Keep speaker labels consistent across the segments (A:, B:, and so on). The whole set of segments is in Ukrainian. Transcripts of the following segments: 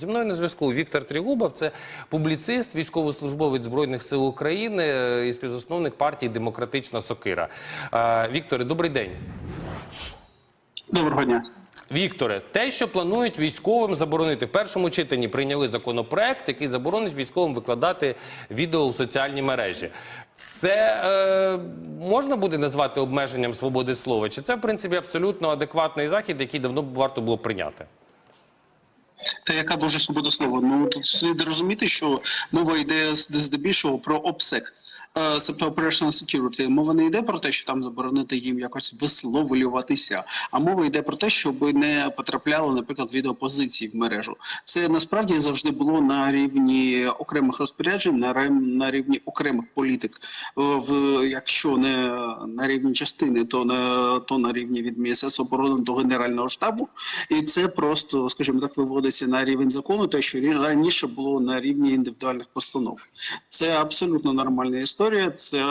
A: Зі мною на зв'язку Віктор Трігубов, це публіцист, військовослужбовець Збройних сил України і співзасновник партії Демократична Сокира. Е, Вікторе, добрий день.
B: Доброго дня.
A: Вікторе, те, що планують військовим заборонити в першому читанні, прийняли законопроект, який заборонить військовим викладати відео в соціальні мережі. Це е, можна буде назвати обмеженням свободи слова? Чи це в принципі абсолютно адекватний захід, який давно варто було прийняти?
B: Та яка дуже свобода слова? Ну тут слід розуміти, що мова йде здебільшого про обсек. Тобто operational security. Мова не йде про те, що там заборонити їм якось висловлюватися, а мова йде про те, щоб не потрапляло, наприклад, відеопозиції в мережу. Це насправді завжди було на рівні окремих розпоряджень, на рівні окремих політик. Е, В якщо не на рівні частини, то на то на рівні від Міністерства оборони до Генерального штабу. І це просто, скажімо так, виводиться на рівень закону, те, що раніше було на рівні індивідуальних постанов. Це абсолютно нормальна історія. Це,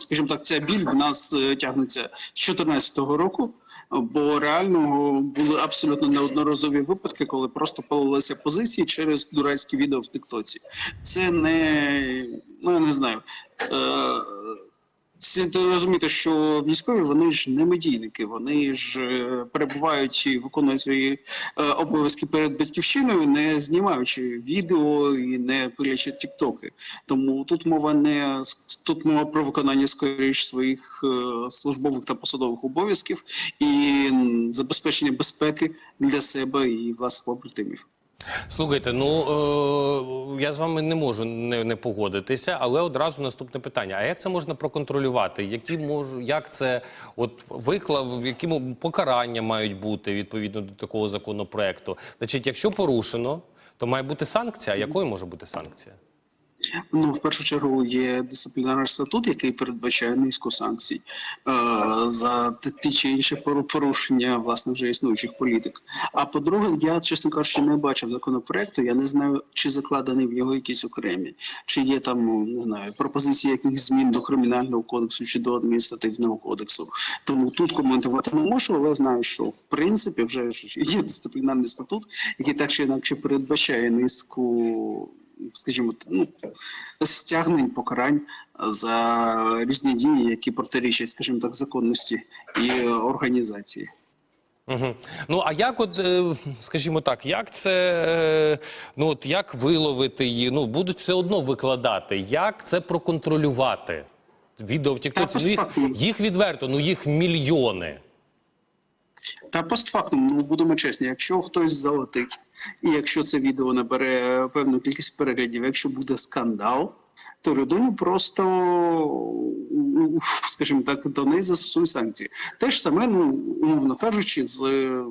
B: скажімо так, ця біль в нас е, тягнеться з 2014 року. Бо реально були абсолютно неодноразові випадки, коли просто палилися позиції через дурацькі відео в Тиктоці. Це не ну я не знаю. Е, Слід розуміти, що військові вони ж не медійники, вони ж е, перебувають і виконують свої е, обов'язки перед батьківщиною, не знімаючи відео і не пилячи тіктоки. Тому тут мова не тут мова про виконання скоріш своїх е, службових та посадових обов'язків і забезпечення безпеки для себе і власних побратимів.
A: Слухайте, ну е, я з вами не можу не, не погодитися, але одразу наступне питання: а як це можна проконтролювати? Які можу, як це от виклав, які покарання мають бути відповідно до такого законопроекту? Значить, якщо порушено, то має бути санкція. Якою може бути санкція?
B: Ну, в першу чергу, є дисциплінарний статут, який передбачає низку санкцій е, за ті- чи інші пору- порушення власне вже існуючих політик. А по-друге, я чесно кажучи, не бачив законопроекту. Я не знаю, чи закладені в нього якісь окремі, чи є там ну, не знаю пропозиції якихось змін до кримінального кодексу чи до адміністративного кодексу. Тому тут коментувати не можу, але знаю, що в принципі вже є дисциплінарний статут, який так чи інакше передбачає низку скажімо, ну, стягнень, покарань за різні дії, які протирічать, скажімо так, законності і організації.
A: Угу. Ну а як, от, е, скажімо так, як це е, ну от як виловити її? Ну будуть все одно викладати. Як це проконтролювати? Відео в Тіктоці, ну, їх, їх відверто, ну їх мільйони.
B: Та постфактум, ну будемо чесні, якщо хтось залетить, і якщо це відео набере певну кількість переглядів, якщо буде скандал, то людину просто, скажімо так, до неї застосують санкції. Те ж саме, ну умовно кажучи, з е,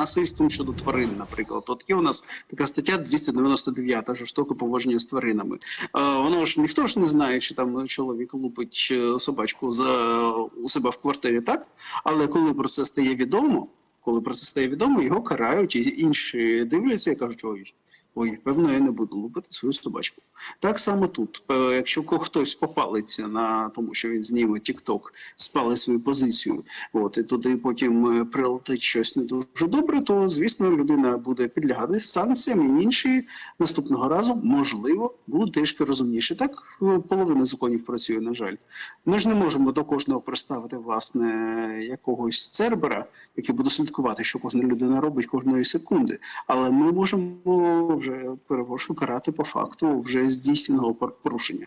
B: насильством щодо тварин, наприклад. От є у нас така стаття 299 жорстоке поводження з тваринами. Е, воно ж ніхто ж не знає, чи там чоловік лупить е, собачку за у себе в квартирі, так? Але коли про це стає відомо, коли про це стає відомо, його карають, і інші дивляться і кажуть, ой. Ой, певно, я не буду лупити свою собачку. Так само тут. Е, Якщо хтось попалиться на тому, що він зніме TikTok, спали свою позицію, от і туди потім е, прилетить щось не дуже добре, то звісно людина буде підлягати санкціям, і інші наступного разу, можливо, будуть трішки розумніші. Так е, половина законів працює, на жаль. Ми ж не можемо до кожного приставити власне якогось цербера, який буде слідкувати, що кожна людина робить кожної секунди. Але ми можемо вже перепрошую карати по факту вже здійсненого пор- порушення.